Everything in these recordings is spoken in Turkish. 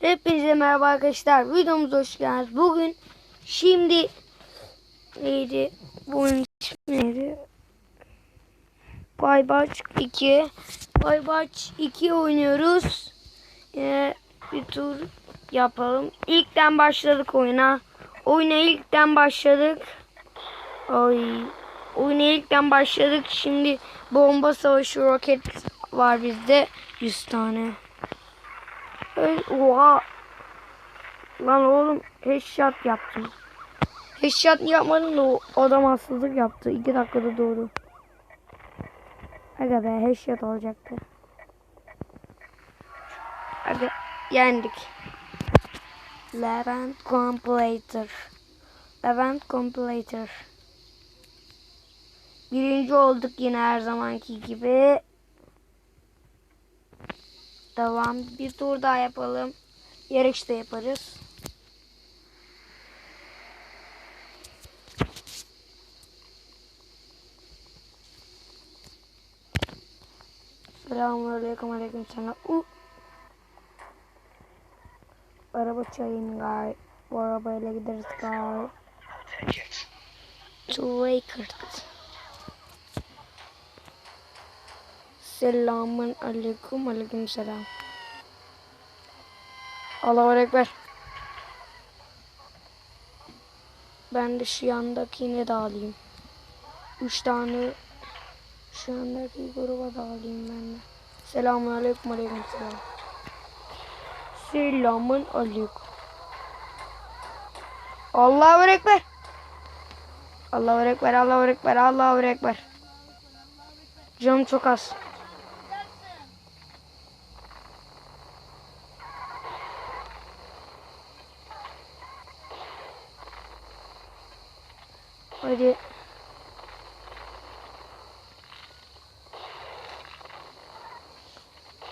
Hepinize merhaba arkadaşlar. Videomuza hoş geldiniz. Bugün şimdi neydi? Bu oyunun ismi neydi? Baybaç 2. Baybaç 2 oynuyoruz. Yine bir tur yapalım. İlkten başladık oyuna. Oyuna ilkten başladık. Ay. Oyuna ilkten başladık. Şimdi bomba savaşı roket var bizde. 100 tane. Öyle, oha. Lan oğlum headshot yaptım. Headshot yapmadım da o adam haksızlık yaptı. 2 dakikada doğru. Aga be headshot olacaktı. Aga yendik. Levent Compilator. Levent Compilator. Birinci olduk yine her zamanki gibi. Devam. Bir tur daha yapalım. Yarışta yaparız. Selamünaleyküm aleyküm selam. Uh. Araba çayın gay. Bu arabayla gideriz gay. To Wakert. Selamun aleyküm aleyküm selam. Allahu Ekber. Ben de şu yandakine de alayım. Üç tane şu yandaki gruba da alayım ben de. Selamun aleyküm aleyküm selam. Selamun aleyküm. Allahu Ekber. Allahu Ekber, Allahu Ekber, Allahu Ekber. Canım çok az. Hadi.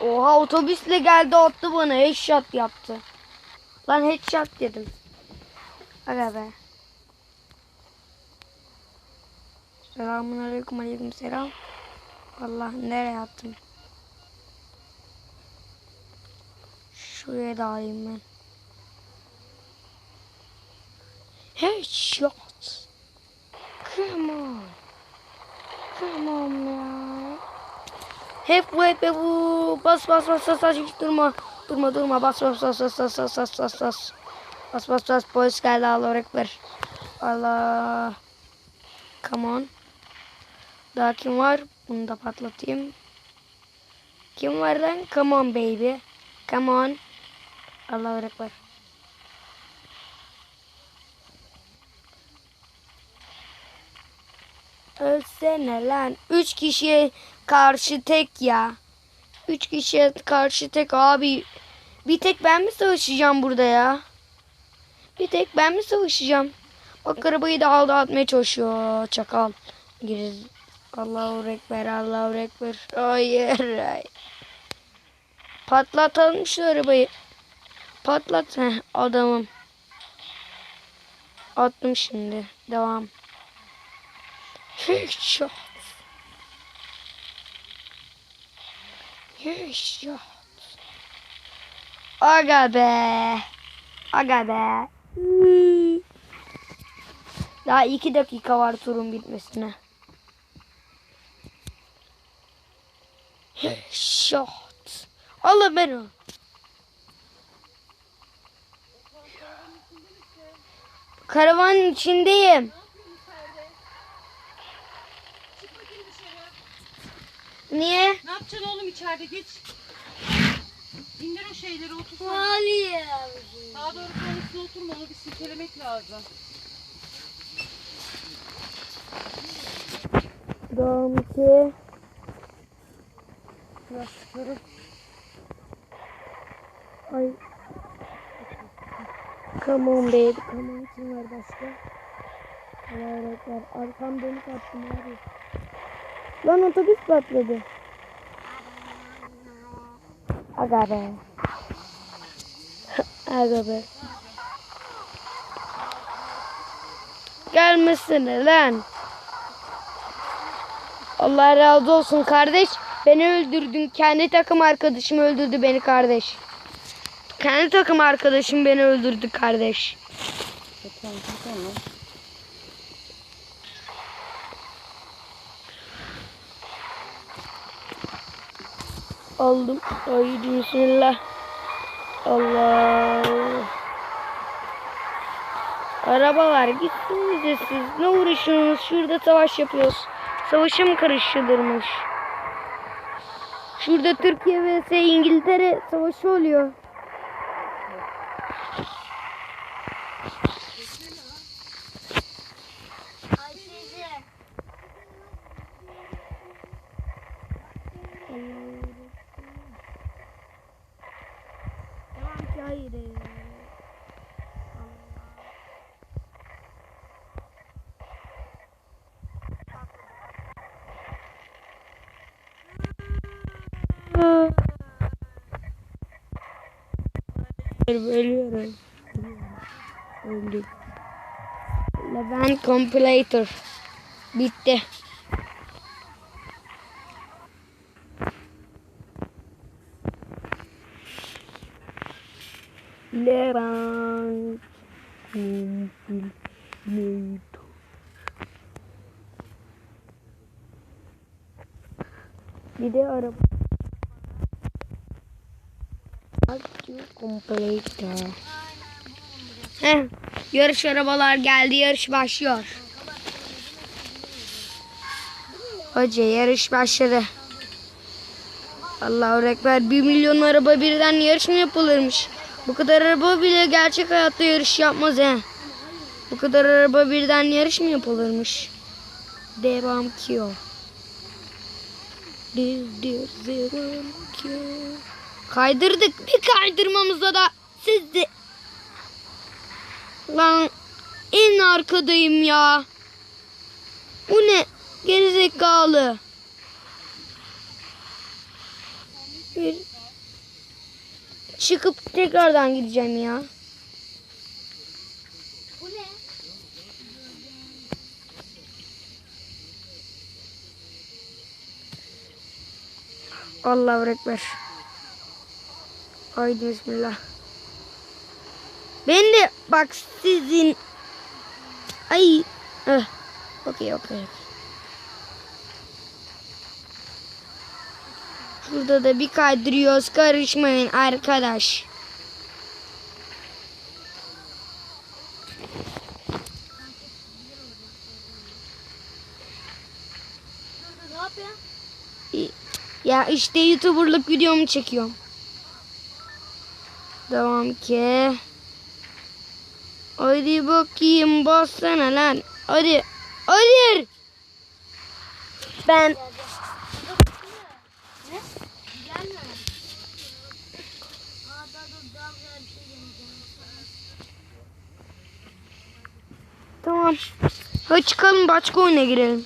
Oha otobüsle geldi attı bana headshot yaptı. Lan headshot dedim. Aga be. Selamun aleyküm aleyküm selam. Allah nereye attım? Şuraya da ben. Headshot. Come on ya. Hep bu hep bu. Bas bas bas bas bas hiç durma. Durma durma bas bas bas bas bas bas bas bas bas. Bas bas bas polis geldi Allah ekber. Allah. Come on. Daha kim var? Bunu da patlatayım. Kim var lan? Come on baby. Come on. Allah ekber. Ölsene lan. Üç kişiye karşı tek ya. Üç kişiye karşı tek abi. Bir tek ben mi savaşacağım burada ya? Bir tek ben mi savaşacağım? Bak arabayı da aldı atmaya çalışıyor. Çakal. Giriz. Allahu Ekber, Allahu Ekber. Hayır. hayır. Patlatalım şu arabayı. Patlat. Heh, adamım. Attım şimdi. Devam. Headshot. Headshot. Aga be. Aga be. Daha iki dakika var turun bitmesine. Headshot. Allah ben o. Karavanın içindeyim. Niye? Ne yapacaksın oğlum içeride geç. İndir o şeyleri otur. sen. Daha doğru üstüne oturma onu bir silkelemek lazım. Doğum ki. Sıkarım. Ay. Come on baby. Come on. Kim var başka? Allah rekler. Arkam dönük attım abi. Lan otobüs patladı. Aga be. Aga be. Gelmesene lan. Allah razı olsun kardeş. Beni öldürdün. Kendi takım arkadaşım öldürdü beni kardeş. kendi takım arkadaşım beni öldürdü kardeş. Tamam, tamam. Aldım. Ay bismillah. Allah. Arabalar gittiniz de siz. Ne uğraşıyorsunuz? Şurada savaş yapıyoruz. Savaşa mı karışılırmış? Şurada Türkiye vs İngiltere savaşı oluyor. Ölüyorum. Öldüm. Levent Compilator. Bitti. Levent Compilator. Bir. Compilator. Heh, yarış arabalar geldi. Yarış başlıyor. Hoca yarış başladı. Allahu Ekber. Bir milyon araba birden yarış mı yapılırmış? Bu kadar araba bile gerçek hayatta yarış yapmaz he. Bu kadar araba birden yarış mı yapılırmış? Devam ki o. Bir, bir, devam ki o. Kaydırdık. Bir kaydırmamıza da siz de... Lan en arkadayım ya. Bu ne? Gerizekalı. Bir çıkıp tekrardan gideceğim ya. Bu ne? Allahu Ekber. Haydi bismillah. Ben de bak sizin ay eh. Okey okey. Şurada da bir kaydırıyoruz. Karışmayın arkadaş. Ya işte YouTuber'lık videomu çekiyorum. Devam ki. Hadi bakayım bassana lan. Hadi. Hayır. Ben tamam. Hadi çıkalım başka oyuna girelim.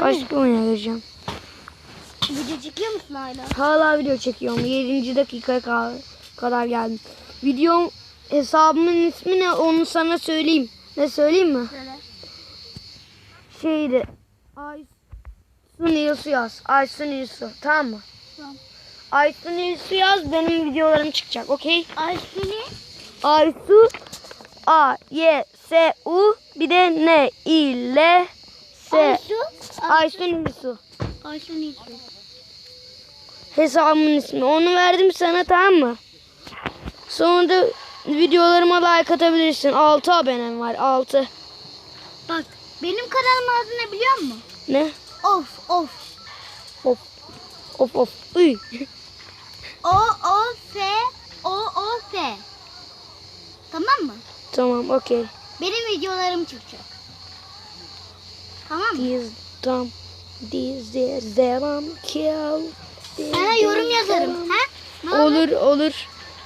Başka oyuna gireceğim. Video çekiyor musun hala? Hala video çekiyorum. 7. dakikaya ka- kadar geldim. Videom hesabımın ismi ne onu sana söyleyeyim. Ne söyleyeyim mi? Söyle. Şeydi. Aysun İlsu yaz. Aysun İlsu. Tamam mı? Tamam. Aysun İlsu yaz. Benim videolarım çıkacak. Okey? Ayşe'ni Aysu A Y S U bir de N I L S. Aysun İlsu. Ayşe'ni ismi. Hesabımın ismi. Onu verdim sana tamam mı? Sonra da videolarıma like atabilirsin. 6 abonem var. 6. Bak benim kanalımın adı ne biliyor musun? Ne? Of of. Of. Of of. Uy. O O F O O F. Tamam mı? tamam okey. Benim videolarım çıkacak. Tamam mı? Diz tam. Diz devam kill. Sana yorum yazarım. Ha? Ne olur? Olur.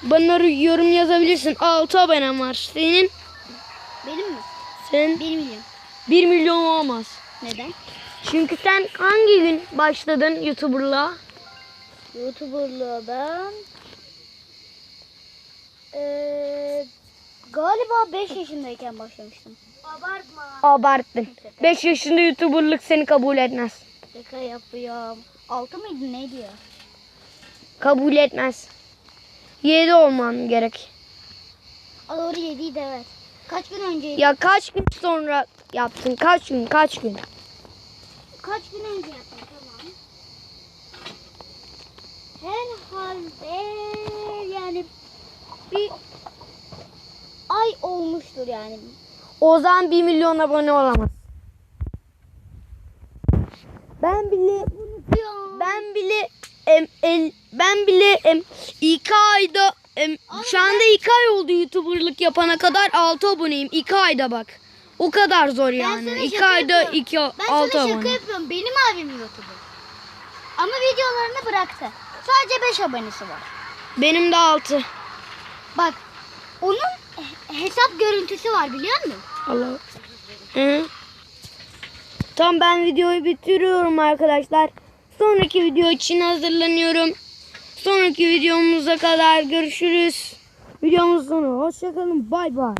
Bana yorum yazabilirsin. 6 abonem var. Senin? Benim mi? Sen Bir milyon. 1 milyon olmaz. Neden? Çünkü sen hangi gün başladın YouTuber'la? YouTuber'lığa ben eee, galiba 5 yaşındayken başlamıştım. Abartma. Abarttın. 5 yaşında YouTuber'lık seni kabul etmez. Şaka yapıyorum. 6 mıydı neydi ya? Kabul etmez. 7 olman gerek. Doğru yediydi evet. Kaç gün önce? Ya kaç gün sonra yaptın? Kaç gün? Kaç gün? Kaç gün önce yaptım tamam. Herhalde yani bir ay olmuştur yani. Ozan 1 milyon abone olamaz. Ben bile ben bile em, el, ben bile em, iki ayda em, şu anda iki ay oldu YouTuber'lık yapana kadar 6 aboneyim. 2 ayda bak. O kadar zor yani. sana 2 şaka ayda yapıyorum. 2 Ben 6 sana şaka abone. yapıyorum. Benim abim YouTuber. Ama videolarını bıraktı. Sadece 5 abonesi var. Benim de 6. Bak onun he- hesap görüntüsü var biliyor musun? Allah. Hı. Tamam ben videoyu bitiriyorum arkadaşlar. Sonraki video için hazırlanıyorum. Sonraki videomuza kadar görüşürüz. Videomuz sonu. Hoşçakalın. Bay bay.